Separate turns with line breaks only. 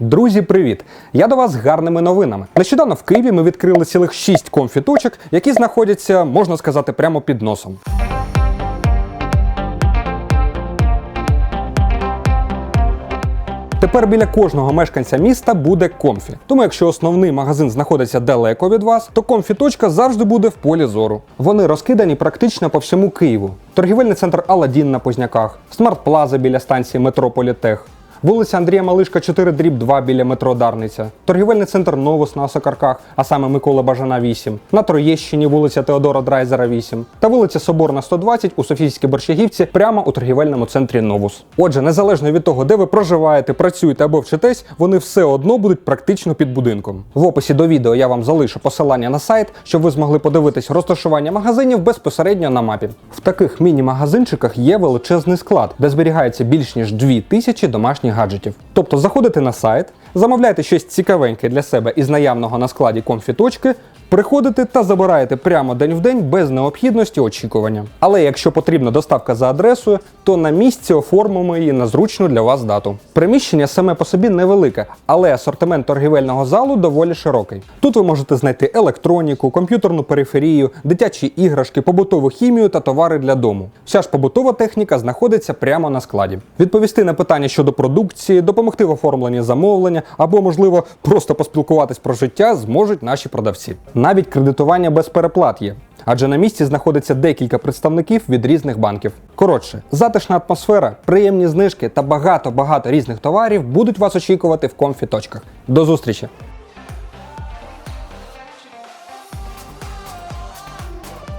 Друзі, привіт! Я до вас з гарними новинами. Нещодавно в Києві ми відкрили цілих 6 комфі-точок, які знаходяться, можна сказати, прямо під носом. Тепер біля кожного мешканця міста буде комфі. Тому якщо основний магазин знаходиться далеко від вас, то комфі-точка завжди буде в полі зору. Вони розкидані практично по всьому Києву. Торгівельний центр Аладдін на Позняках, Смарт Плаза біля станції метро Політех. Вулиця Андрія Малишка 4 дріб 2 біля метро Дарниця, торгівельний центр Новус на Осокарках, а саме Микола Бажана 8, на Троєщині вулиця Теодора Драйзера 8 та вулиця Соборна 120 у Софійській Борщагівці прямо у торгівельному центрі Новус. Отже, незалежно від того, де ви проживаєте, працюєте або вчитесь, вони все одно будуть практично під будинком. В описі до відео я вам залишу посилання на сайт, щоб ви змогли подивитись розташування магазинів безпосередньо на мапі. В таких міні-магазинчиках є величезний склад, де зберігається більш ніж 2000 домашніх гаджетів. Тобто заходите на сайт, замовляєте щось цікавеньке для себе із наявного на складі комфі-точки, приходите та забираєте прямо день в день без необхідності очікування. Але якщо потрібна доставка за адресою, то на місці оформимо її на зручну для вас дату. Приміщення саме по собі невелике, але асортимент торгівельного залу доволі широкий. Тут ви можете знайти електроніку, комп'ютерну периферію, дитячі іграшки, побутову хімію та товари для дому. Вся ж побутова техніка знаходиться прямо на складі. Відповісти на питання щодо продукції, допомогти в оформленні замовлення або, можливо, просто поспілкуватись про життя зможуть наші продавці. Навіть кредитування без переплат є. Адже на місці знаходиться декілька представників від різних банків. Коротше, затишна атмосфера, приємні знижки та багато-багато різних товарів будуть вас очікувати в комфі-точках. До зустрічі!